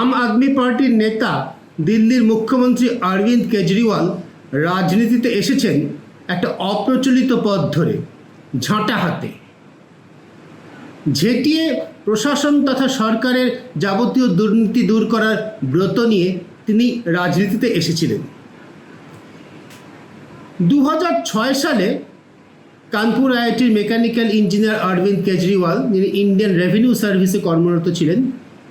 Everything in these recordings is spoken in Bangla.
আম আদমি পার্টির নেতা দিল্লির মুখ্যমন্ত্রী অরবিন্দ কেজরিওয়াল রাজনীতিতে এসেছেন একটা অপ্রচলিত পথ ধরে, ঝাঁটা হাতে। ঝেঁটিয়ে প্রশাসন তথা সরকারের যাবতীয় দুর্নীতি দূর করার ব্রত নিয়ে তিনি রাজনীতিতে এসেছিলেন। দু সালে কানপুর আইআইটির মেকানিক্যাল ইঞ্জিনিয়ার অরবিন্দ কেজরিওয়াল, যিনি ইন্ডিয়ান রেভিনিউ সার্ভিসে কর্মরত ছিলেন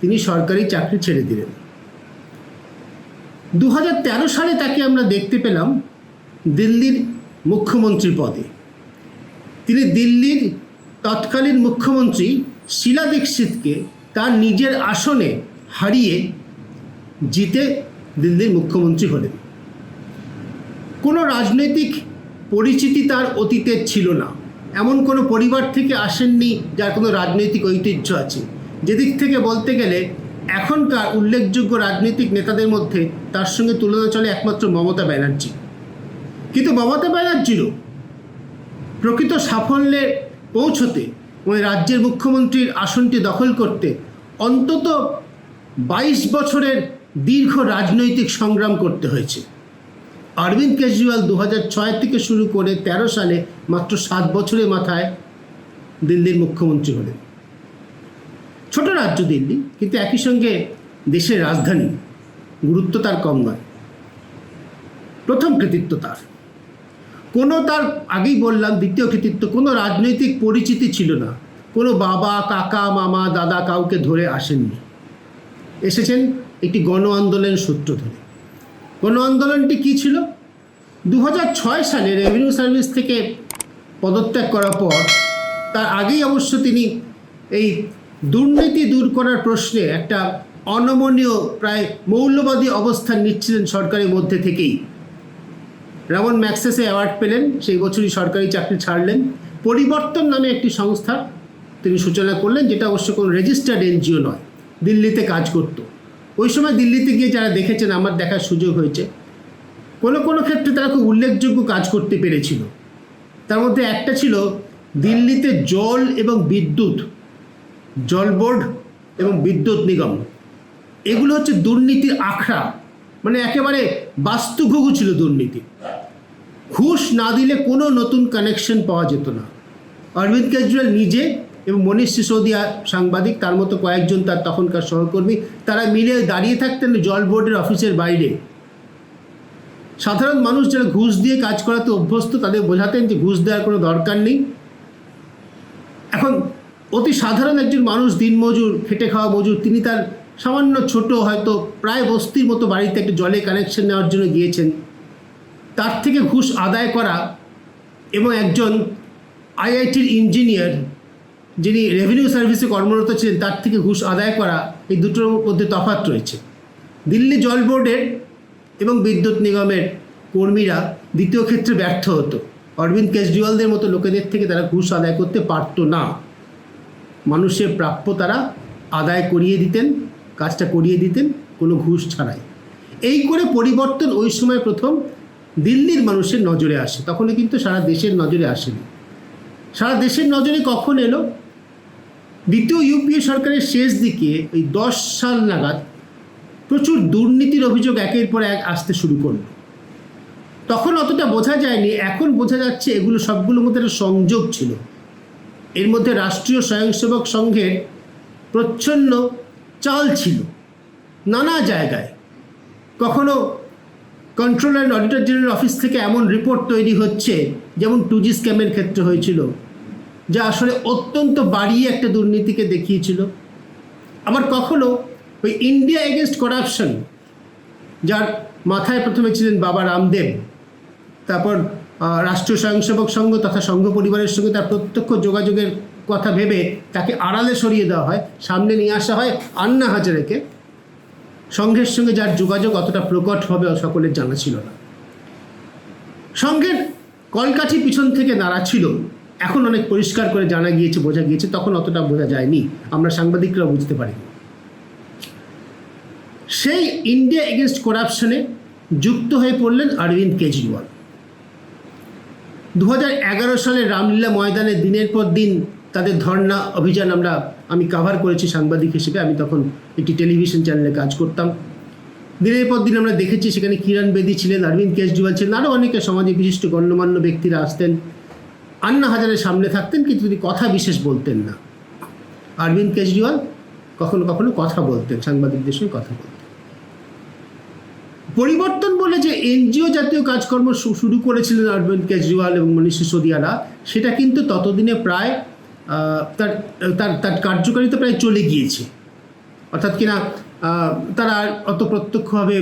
তিনি সরকারি চাকরি ছেড়ে দিলেন। দু হাজার তেরো সালে তাকে আমরা দেখতে পেলাম দিল্লির মুখ্যমন্ত্রী পদে। তিনি দিল্লির তৎকালীন মুখ্যমন্ত্রী শিলা দীক্ষিতকে তার নিজের আসনে হারিয়ে জিতে দিল্লির মুখ্যমন্ত্রী হলেন। কোনো রাজনৈতিক পরিচিতি তার অতীতের ছিল না। এমন কোনো পরিবার থেকে আসেননি যার কোনো রাজনৈতিক ঐতিহ্য আছে। যেদিক থেকে বলতে গেলে এখনকার উল্লেখযোগ্য রাজনৈতিক নেতাদের মধ্যে তার সঙ্গে তুলনা চলে একমাত্র মমতা ব্যানার্জি। কিন্তু মমতা ব্যানার্জিরও প্রকৃত সাফল্যে পৌঁছতে ওই রাজ্যের মুখ্যমন্ত্রীর আসনটি দখল করতে অন্তত বাইশ বছরের দীর্ঘ রাজনৈতিক সংগ্রাম করতে হয়েছে। অরবিন্দ কেজরিওয়াল দু ছয় থেকে শুরু করে ১৩ সালে মাত্র সাত বছরের মাথায় দিল্লির মুখ্যমন্ত্রী হলেন। ছোট রাজ্য দিল্লি, কিন্তু একই সঙ্গে দেশের রাজধানী, গুরুত্ব তার কম নয়। প্রথম কৃতিত্ব তার। কোনো তার আগেই বললাম, দ্বিতীয় কৃতিত্ব, কোনো রাজনৈতিক পরিচিতি ছিল না। কোনো বাবা, কাকা, মামা, দাদা কাউকে ধরে আসেননি। এসেছেন একটি গণ আন্দোলনের সূত্র ধরে। গণ আন্দোলনটি কী ছিল? দু সালে রেভিনিউ সার্ভিস থেকে পদত্যাগ করার পর, তার আগেই অবশ্য তিনি এই দুর্নীতি দূর করার প্রশ্নে একটা অনমনীয়, প্রায় মৌলবাদী অবস্থান নিচ্ছিলেন সরকারের মধ্যে থেকেই। রামন ম্যাক্সেসে অ্যাওয়ার্ড পেলেন, সেই বছরই সরকারি চাকরি ছাড়লেন। পরিবর্তন নামে একটি সংস্থা তিনি সূচনা করলেন, যেটা অবশ্য কোনো রেজিস্টার্ড এনজিও নয়, দিল্লিতে কাজ করত। ওই সময় দিল্লিতে গিয়ে যারা দেখেছেন, আমার দেখার সুযোগ হয়েছে। কোনো কোনো ক্ষেত্রে তারা খুব উল্লেখযোগ্য কাজ করতে পেরেছিল। তার মধ্যে একটা ছিল দিল্লিতে জল এবং বিদ্যুৎ জল বোর্ড এবং বিদ্যুৎ নিগম। এগুলো হচ্ছে দুর্নীতির আখড়া। মানে একেবারে বাস্তুঘুঘু ছিল দুর্নীতি। ঘুষ না দিলে কোনো নতুন কানেকশন পাওয়া যেত না। অরবিন্দ কেজরিওয়াল নিজে এবং মনীষ সিসোদিয়া সাংবাদিক, তার মতো কয়েকজন তার তখনকার সহকর্মী, তারা মিলে দাঁড়িয়ে থাকতেন জল বোর্ডের অফিসের বাইরে। সাধারণ মানুষ যারা ঘুষ দিয়ে কাজ করাতে অভ্যস্ত, তাদের বোঝাতেন যে ঘুষ দেওয়ার কোনো দরকার নেই। এখন অতি সাধারণ একজন মানুষ দিনমজুর খেটে খাওয়া মজুর, তিনি তার সামান্য ছোট হয়তো প্রায় বস্তির মতো বাড়িতে একটা জলে কানেকশন নেওয়ার জন্য গিয়েছেন। তার থেকে ঘুষ আদায় করা এবং একজন আইআইটির ইঞ্জিনিয়ার যিনি রেভিনিউ সার্ভিসে কর্মরত ছিলেন, তার থেকে ঘুষ আদায় করা এই দুটোর মধ্যে তফাত রয়েছে। দিল্লি জল বোর্ডের এবং বিদ্যুৎ নিগমের কর্মীরা দ্বিতীয় ক্ষেত্রে ব্যর্থ হতো। অরবিন্দ কেজরিওয়ালদের মতো লোকেদের থেকে তারা ঘুষ আদায় করতে পারতো না। মানুষের প্রাপ্য তারা আদায় করিয়ে দিতেন, কাজটা করিয়ে দিতেন, কোনো ঘুষ ছাড়াই। এই করে পরিবর্তন ওই সময় প্রথম দিল্লির মানুষের নজরে আসে। তখনও কিন্তু সারা দেশের নজরে আসেনি। সারা দেশের নজরে কখন এলো? দ্বিতীয় ইউপিএ সরকারের শেষ দিকে ওই দশ সাল নাগাদ প্রচুর দুর্নীতির অভিযোগ একের পর এক আসতে শুরু করল। তখন অতটা বোঝা যায়নি, এখন বোঝা যাচ্ছে এগুলো সবগুলোর মধ্যে একটা সংযোগ ছিল। এর মধ্যে রাষ্ট্রীয় স্বয়ংসেবক সংঘের প্রচ্ছন্ন চাল ছিল। নানা জায়গায়। কখনো control and auditor general office থেকে এমন রিপোর্ট তৈরি হচ্ছে, যেমন টু জি স্ক্যামের ক্ষেত্রে হয়েছিল, যা আসলে অত্যন্ত বাড়িয়ে একটা দুর্নীতিকে দেখিয়েছিল। আবার কখনো ওই ইন্ডিয়া এগেনস্ট করাপশন যার মাথায় প্রথমে ছিলেন বাবা রামদেব, তারপর রাষ্ট্রীয় স্বয়ংসেবক সংঘ তথা সংঘ পরিবারের সঙ্গে তার প্রত্যক্ষ যোগাযোগের কথা ভেবে তাকে আড়ালে সরিয়ে দেওয়া হয়, সামনে নিয়ে আসা হয় আন্না হাজারেকে। সংঘের সঙ্গে যার যোগাযোগ অতটা প্রকট হবে সকলের জানা ছিল না। সংঘের কলকাঠি পিছন থেকে নাড়া ছিল। এখন অনেক পরিষ্কার করে জানা গিয়েছে, বোঝা গিয়েছে, তখন অতটা বোঝা যায়নি। আমরা সাংবাদিকরা বুঝতে পারিনি। সেই ইন্ডিয়া এগেনস্ট করাপশনে যুক্ত হয়ে পড়লেন অরবিন্দ কেজরিওয়াল। দু হাজার এগারো সালে রামলীলা ময়দানে দিনের পর দিন তাদের ধর্ণা অভিযান আমরা, আমি কাভার করেছি সাংবাদিক হিসেবে, আমি তখন একটি টেলিভিশন চ্যানেলে কাজ করতাম। দিনের পর দিন আমরা দেখেছি সেখানে কিরণ বেদি ছিলেন, অরবিন্দ কেজরিওয়াল ছিলেন আরও অনেকে সমাজে বিশিষ্ট গণ্যমান্য ব্যক্তিরা আসতেন। আন্না হাজারের সামনে থাকতেন, কিন্তু তিনি কথা বিশেষ বলতেন না। অরবিন্দ কেজরিওয়াল কখনো কখনো কথা বলতেন, সাংবাদিকদের সঙ্গে কথা বলতেন। পরিবর্তন বলে যে এনজিও জাতীয় কাজকর্ম শুরু করেছিলেন অরবিন্দ কেজরিওয়াল এবং মনীষ সিসোদিয়ারা সেটা কিন্তু ততদিনে প্রায় তার তার তার কার্যকারিতা প্রায় চলে গিয়েছে। অর্থাৎ কিনা তারা অত প্রত্যক্ষভাবে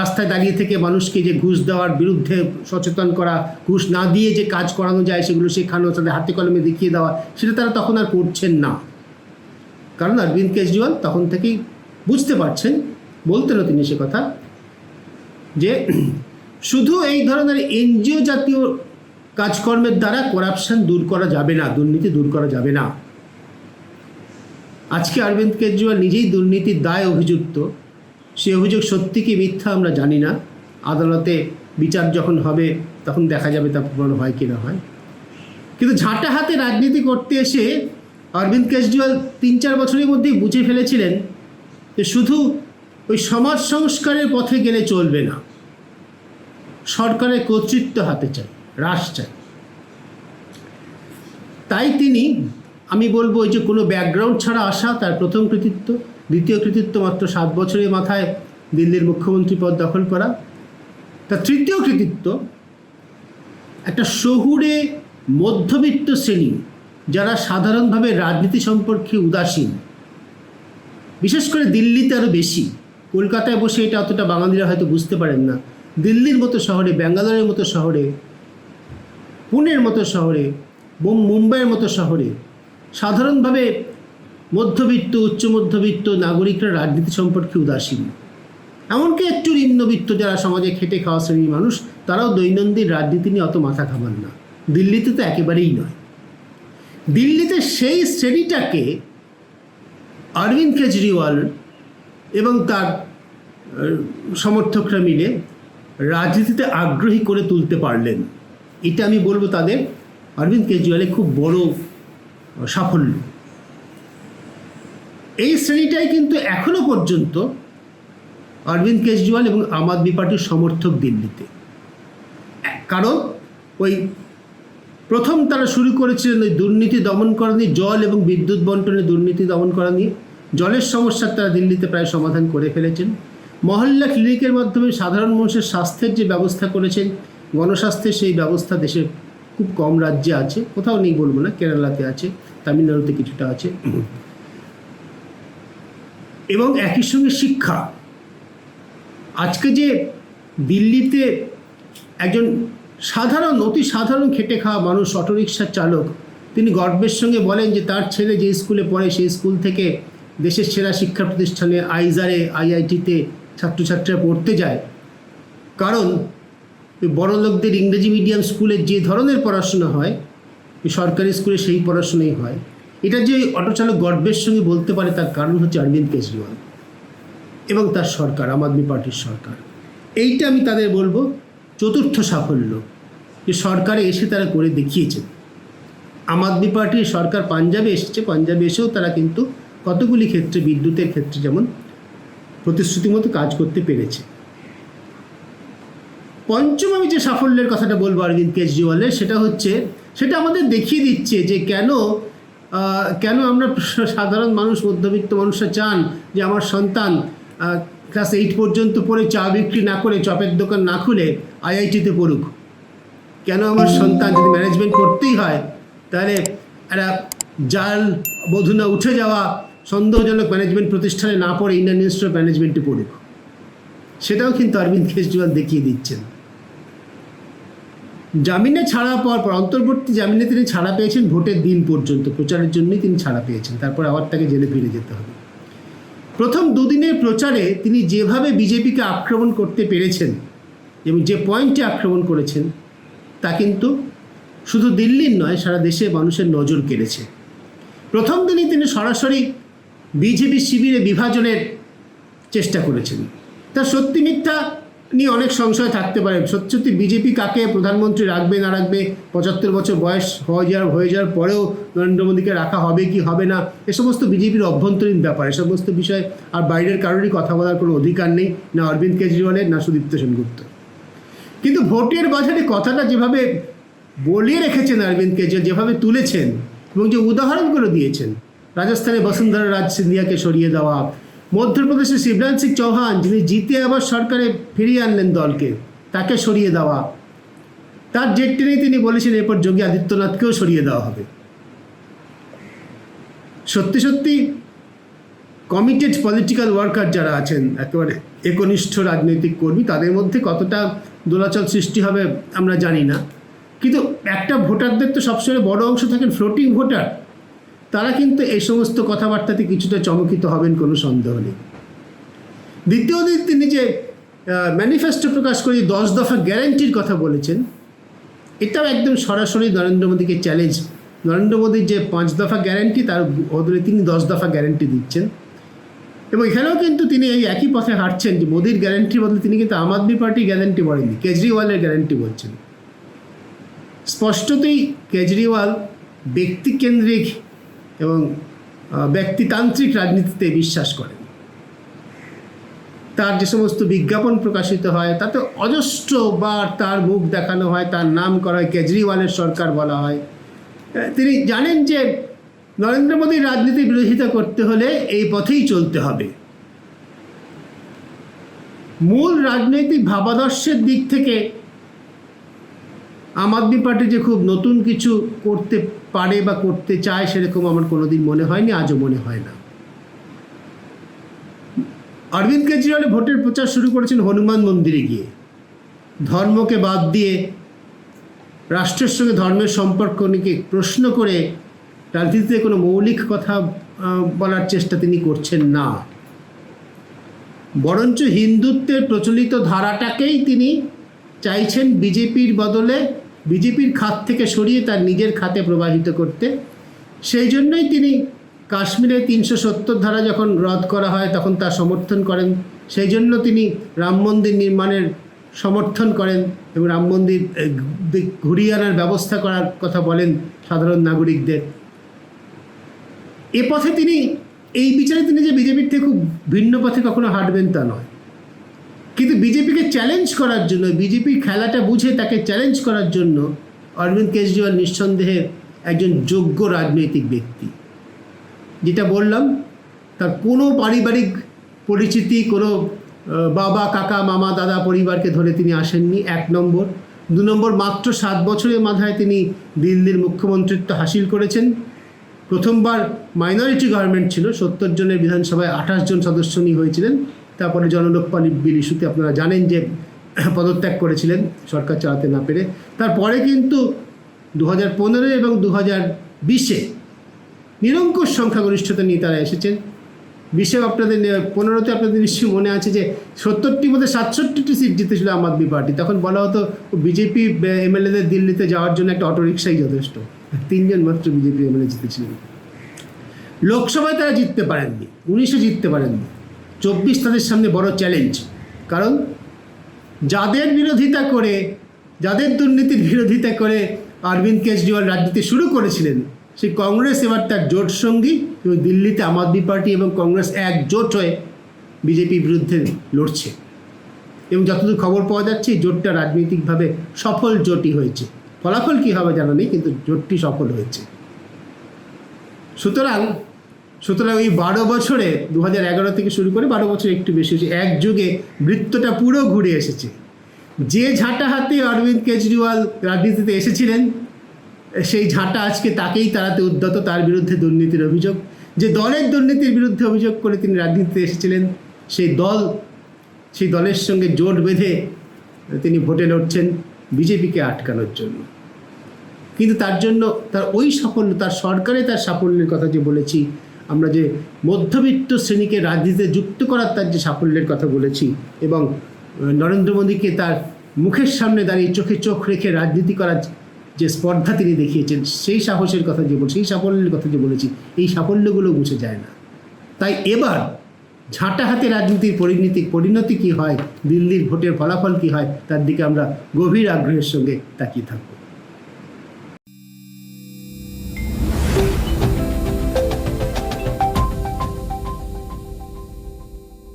রাস্তায় দাঁড়িয়ে থেকে মানুষকে যে ঘুষ দেওয়ার বিরুদ্ধে সচেতন করা, ঘুষ না দিয়ে যে কাজ করানো যায় সেগুলো শেখানো, তাদের হাতে কলমে দেখিয়ে দেওয়া, সেটা তারা তখন আর করছেন না। কারণ অরবিন্দ কেজরিওয়াল তখন থেকেই বুঝতে পারছেন, বলতেনও তিনি সে কথা যে শুধু এই ধরনের এনজিও জাতীয় কাজকর্মের দ্বারা করাপশন দূর করা যাবে না, দুর্নীতি দূর করা যাবে না। আজকে অরবিন্দ কেজরিওয়াল নিজেই দুর্নীতির দায় অভিযুক্ত। সে অভিযোগ সত্যি কি মিথ্যা আমরা জানি না। আদালতে বিচার যখন হবে, তখন দেখা যাবে তা প্রমাণ হয় কি না হয়। কিন্তু ঝাঁটা হাতে রাজনীতি করতে এসে অরবিন্দ কেজরিওয়াল তিন চার বছরের মধ্যেই বুঝে ফেলেছিলেন যে শুধু ওই সমাজ সংস্কারের পথে গেলে চলবে না। সরকারের কর্তৃত্ব হাতে চাই, হ্রাস চাই। তাই তিনি, আমি বলব ওই যে কোনো ব্যাকগ্রাউন্ড ছাড়া আসা, তার প্রথম কৃতিত্ব, দ্বিতীয় কৃতিত্ব মাত্র সাত বছরের মাথায় দিল্লির মুখ্যমন্ত্রী পদ দখল করা। তার তৃতীয় কৃতিত্ব, একটা শহুরে মধ্যবিত্ত শ্রেণি, যারা সাধারণভাবে রাজনীতি সম্পর্কে উদাসীন। বিশেষ করে দিল্লিতে আরও বেশি। কলকাতায় বসে এটা অতটা বাঙালিরা হয়তো বুঝতে পারেন না। দিল্লির মতো শহরে, ব্যাঙ্গালোরের মতো শহরে, পুনের মতো শহরে মুম্বাইয়ের মতো শহরে সাধারণভাবে মধ্যবিত্ত, উচ্চ মধ্যবিত্ত নাগরিকরা রাজনীতি সম্পর্কে উদাসীন। এমনকি একটু নিম্নবিত্ত যারা সমাজে খেটে খাওয়া শ্রেণির মানুষ, তারাও দৈনন্দিন রাজনীতি নিয়ে অত মাথা ঘামান না। দিল্লিতে তো একেবারেই নয়। দিল্লিতে সেই শ্রেণীটাকে অরবিন্দ কেজরিওয়াল এবং তার সমর্থকরা মিলে রাজনীতিতে আগ্রহী করে তুলতে পারলেন। এটা আমি বলব তাদের, অরবিন্দ কেজরিওয়ালের খুব বড় সাফল্য। এই শ্রেণীটাই কিন্তু এখনও পর্যন্ত অরবিন্দ কেজরিওয়াল এবং আম আদমি পার্টির সমর্থক দিল্লিতে। কারণ ওই প্রথম তারা শুরু করেছিলেন ওই দুর্নীতি দমন করা নিয়ে, জল এবং বিদ্যুৎ বন্টনে দুর্নীতি দমন করা নিয়ে। জলের সমস্যার তারা দিল্লিতে প্রায় সমাধান করে ফেলেছেন। মহল্লা ক্লিনিকের মাধ্যমে সাধারণ মানুষের স্বাস্থ্যের যে ব্যবস্থা করেছেন গণস্বাস্থ্যের সেই ব্যবস্থা দেশের খুব কম রাজ্যে আছে, কোথাও নেই বলব না, কেরালাতে আছে, তামিলনাড়ুতে কিছুটা আছে। এবং একই সঙ্গে শিক্ষা। আজকে যে দিল্লিতে একজন সাধারণ, অতি সাধারণ খেটে খাওয়া মানুষ অটোরিকশার চালক, তিনি গর্বের সঙ্গে বলেন যে তার ছেলে যে স্কুলে পড়ে, সেই স্কুল থেকে দেশের সেরা শিক্ষা প্রতিষ্ঠানে আইজারে, আইআইটিতে ছাত্রছাত্রীরা পড়তে যায়। কারণ বড় লোকদের ইংরেজি মিডিয়াম স্কুলে যে ধরনের পড়াশোনা হয় সরকারি স্কুলে সেই পড়াশোনাই হয়। এটা যে অটো চালক গর্বের সঙ্গে বলতে পারে তার কারণ হচ্ছে অরবিন্দ কেজরিওয়াল এবং তার সরকার, আম আদমি পার্টির সরকার। এইটা আমি তাদের বলব, চতুর্থ সাফল্য, যে সরকারে এসে তারা করে দেখিয়েছে আম আদমি পার্টির সরকার পাঞ্জাবে এসেছে, পাঞ্জাবে এসেও তারা কিন্তু কতগুলি ক্ষেত্রে, বিদ্যুতের ক্ষেত্রে যেমন প্রতিশ্রুতি মতো কাজ করতে পেরেছে। পঞ্চম আমি যে সাফল্যের কথাটা বলব অরবিন্দ কেজরিওয়ালের, সেটা হচ্ছে, সেটা আমাদের দেখিয়ে দিচ্ছে যে কেন কেন আমরা সাধারণ মানুষ, মধ্যবিত্ত মানুষরা চান যে আমার সন্তান ক্লাস এইট পর্যন্ত পড়ে চা বিক্রি না করে চপের দোকান না খুলে আইআইটিতে পড়ুক। কেন আমার সন্তান যদি ম্যানেজমেন্ট করতেই হয়, তাহলে একটা জাল বধুনা উঠে যাওয়া সন্দেহজনক ম্যানেজমেন্ট প্রতিষ্ঠানে না পড়ে ইন্ডিয়ান ইনস্টিটিউট অফ ম্যানেজমেন্টে পড়ুক। সেটাও কিন্তু অরবিন্দ কেজরিওয়াল দেখিয়ে দিচ্ছেন। জামিনে ছাড়া পাওয়ার পর অন্তর্বর্তী জামিনে তিনি ছাড়া পেয়েছেন ভোটের দিন পর্যন্ত। প্রচারের জন্যই তিনি ছাড়া পেয়েছেন। তারপর আবার তাকে জেলে ফিরে যেতে হবে। প্রথম দুদিনের প্রচারে তিনি যেভাবে বিজেপিকে আক্রমণ করতে পেরেছেন এবং যে পয়েন্টে আক্রমণ করেছেন, তা কিন্তু শুধু দিল্লির নয়, সারা দেশে মানুষের নজর কেড়েছে। প্রথম দিনই তিনি সরাসরি বিজেপি শিবিরে বিভাজনের চেষ্টা করেছেন। তা সত্যি মিথ্যা নিয়ে অনেক সংশয় থাকতে পারে। সত্যি বিজেপি কাকে প্রধানমন্ত্রী রাখবে, না রাখবে, পঁচাত্তর বছর বয়স হয়ে যাওয়ার হয়ে যাওয়ার পরেও নরেন্দ্র মোদীকে রাখা হবে কি হবে না, এ সমস্ত বিজেপির অভ্যন্তরীণ ব্যাপার, এ সমস্ত বিষয়ে, আর বাইরের কারোরই কথা বলার কোনো অধিকার নেই, না অরবিন্দ কেজরিওয়ালের, না সুদীপ্ত সেনগুপ্ত। কিন্তু ভোটের বাজারে কথাটা যেভাবে বলিয়ে রেখেছেন অরবিন্দ কেজরিওয়াল, যেভাবে তুলেছেন এবং যে উদাহরণগুলো দিয়েছেন রাজস্থানে বসুন্ধরা রাজ সিন্ধিয়াকে সরিয়ে দেওয়া। মধ্যপ্রদেশে শিবরাজ সিং চৌহান, যিনি জিতে আবার সরকারে ফিরিয়ে আনলেন দলকে, তাকে সরিয়ে দেওয়া। তার জেট টেনেই তিনি বলেছেন, এরপর যোগী আদিত্যনাথকেও সরিয়ে দেওয়া হবে। সত্যি সত্যি কমিটেড পলিটিক্যাল ওয়ার্কার যারা আছেন, একেবারে একনিষ্ঠ রাজনৈতিক কর্মী, তাদের মধ্যে কতটা দোলাচল সৃষ্টি হবে আমরা জানি না। কিন্তু একটা ভোটারদের তো সবসময় বড় অংশ থাকেন ফ্লোটিং ভোটার তারা কিন্তু এই সমস্ত কথাবার্তাতে কিছুটা চমকিত হবেন কোনো সন্দেহ নেই। দ্বিতীয় দিন তিনি যে ম্যানিফেস্টো প্রকাশ করে দশ দফা গ্যারান্টির কথা বলেছেন, এটাও একদম সরাসরি নরেন্দ্র মোদীকে চ্যালেঞ্জ নরেন্দ্র মোদীর যে পাঁচ দফা গ্যারান্টি তার বদলে তিনি দশ দফা গ্যারান্টি দিচ্ছেন। এবং এখানেও কিন্তু তিনি এই একই পথে হাঁটছেন যে মোদির গ্যারান্টির বদলে তিনি কিন্তু আম আদমি পার্টির গ্যারান্টি বলেননি, কেজরিওয়ালের গ্যারান্টি বলছেন। স্পষ্টতই কেজরিওয়াল ব্যক্তিকেন্দ্রিক এবং ব্যক্তিতান্ত্রিক রাজনীতিতে বিশ্বাস করেন। তার যে সমস্ত বিজ্ঞাপন প্রকাশিত হয়, তাতে অজস্র বার তার মুখ দেখানো হয়, তার নাম করা হয়, কেজরিওয়ালের সরকার বলা হয়। তিনি জানেন যে নরেন্দ্র মোদীর রাজনীতি বিরোধিতা করতে হলে এই পথেই চলতে হবে। মূল রাজনৈতিক ভাবাদর্শের দিক থেকে আম আদমি পার্টি যে খুব নতুন কিছু করতে পারে বা করতে চায় সেরকম আমার কোনোদিন মনে হয়নি, আজও মনে হয় না। অরবিন্দ কেজরিওয়াল ভোটের প্রচার শুরু করেছেন হনুমান মন্দিরে গিয়ে। ধর্মকে বাদ দিয়ে রাষ্ট্রের সঙ্গে ধর্মের সম্পর্ক নিয়ে প্রশ্ন করে রাজনীতিতে কোনো মৌলিক কথা বলার চেষ্টা তিনি করছেন না। বরঞ্চ হিন্দুত্বের প্রচলিত ধারাটাকেই তিনি চাইছেন বিজেপির বদলে বিজেপির খাত থেকে সরিয়ে তার নিজের খাতে প্রবাহিত করতে। সেই জন্যই তিনি কাশ্মীরে তিনশো সত্তর ধারা যখন রদ করা হয়, তখন তার সমর্থন করেন। সেই জন্য তিনি রাম মন্দির নির্মাণের সমর্থন করেন এবং রাম মন্দির ঘুরিয়ে আনার ব্যবস্থা করার কথা বলেন সাধারণ নাগরিকদের। এ পথে তিনি, এই বিচারে তিনি যে বিজেপির থেকে খুব ভিন্ন পথে কখনো হাঁটবেন তা নয়। কিন্তু বিজেপিকে চ্যালেঞ্জ করার জন্য, বিজেপির খেলাটা বুঝে তাকে চ্যালেঞ্জ করার জন্য অরবিন্দ কেজরিওয়াল নিঃসন্দেহে একজন যোগ্য রাজনৈতিক ব্যক্তি। যেটা বললাম, তার কোনো পারিবারিক পরিচিতি, কোনো বাবা, কাকা, মামা, দাদা পরিবারকে ধরে তিনি আসেননি, এক নম্বর। দু নম্বর, মাত্র সাত বছরের মাথায় তিনি দিল্লির মুখ্যমন্ত্রিত্ব হাসিল করেছেন। প্রথমবার মাইনরিটি গভর্নমেন্ট ছিল, সত্তর জনের বিধানসভায় আঠাশ জন সদস্য নিয়ে হয়েছিলেন। তারপরে জনলোকপাল বিল ইস্যুতে আপনারা জানেন যে পদত্যাগ করেছিলেন, সরকার চালাতে না পেরে। তারপরে কিন্তু দু হাজার পনেরো এবং দু হাজার বিশে নিরঙ্কুশ সংখ্যাগরিষ্ঠতা নিয়ে তারা এসেছেন। বিশেও আপনাদের পনেরোতে আপনাদের নিশ্চয়ই মনে আছে যে সত্তরটির মধ্যে সাতষট্টিটি সিট জিতেছিল আম আদমি পার্টি। তখন বলা হতো বিজেপি এমএলএদের দিল্লিতে যাওয়ার জন্য একটা অটো রিক্সাই যথেষ্ট। তিনজন মাত্র বিজেপি এমএলএ জিতেছিলেন। লোকসভায় তারা জিততে পারেননি উনিশে জিততে পারেননি। চব্বিশ তাদের সামনে বড় চ্যালেঞ্জ কারণ যাদের বিরোধিতা করে, যাদের দুর্নীতির বিরোধিতা করে অরবিন্দ কেজরিওয়াল রাজনীতি শুরু করেছিলেন, সেই কংগ্রেস এবার তার জোট সঙ্গী এবং দিল্লিতে আম আদমি পার্টি এবং কংগ্রেস একজোট হয়ে বিজেপির বিরুদ্ধে লড়ছে। এবং যতদূর খবর পাওয়া যাচ্ছে জোটটা রাজনৈতিকভাবে সফল জোটই হয়েছে। ফলাফল কী হবে জানা নেই, কিন্তু জোটটি সফল হয়েছে। সুতরাং সুতরাং ওই বারো বছরে দু হাজার এগারো থেকে শুরু করে বারো বছর একটু বেশি হয়েছে। এক যুগে বৃত্তটা পুরো ঘুরে এসেছে। যে ঝাঁটা হাতে অরবিন্দ কেজরিওয়াল রাজনীতিতে এসেছিলেন, সেই ঝাঁটা আজকে তাকেই তাড়াতে উদ্যত, তার বিরুদ্ধে দুর্নীতির অভিযোগ। যে দলের দুর্নীতির বিরুদ্ধে অভিযোগ করে তিনি রাজনীতিতে এসেছিলেন, সেই দল, সেই দলের সঙ্গে জোট বেঁধে তিনি ভোটে লড়ছেন বিজেপিকে আটকানোর জন্য। কিন্তু তার জন্য তার ওই সাফল্য, তার সরকারে তার সাফল্যের কথা যে বলেছি আমরা যে মধ্যবিত্ত শ্রেণীকে রাজনীতিতে যুক্ত করার তার যে সাফল্যের কথা বলেছি এবং নরেন্দ্র মোদীকে তার মুখের সামনে দাঁড়িয়ে চোখে চোখ রেখে রাজনীতি করার যে স্পর্ধা তিনি দেখিয়েছেন, সেই সাহসের কথা যে বল, সেই সাফল্যের কথা যে বলেছি, এই সাফল্যগুলো মুছে যায় না। তাই এবার ঝাঁটা হাতে রাজনীতির পরিণতি পরিণতি কী হয়, দিল্লির ভোটের ফলাফল কী হয়, তার দিকে আমরা গভীর আগ্রহের সঙ্গে তাকিয়ে থাকব।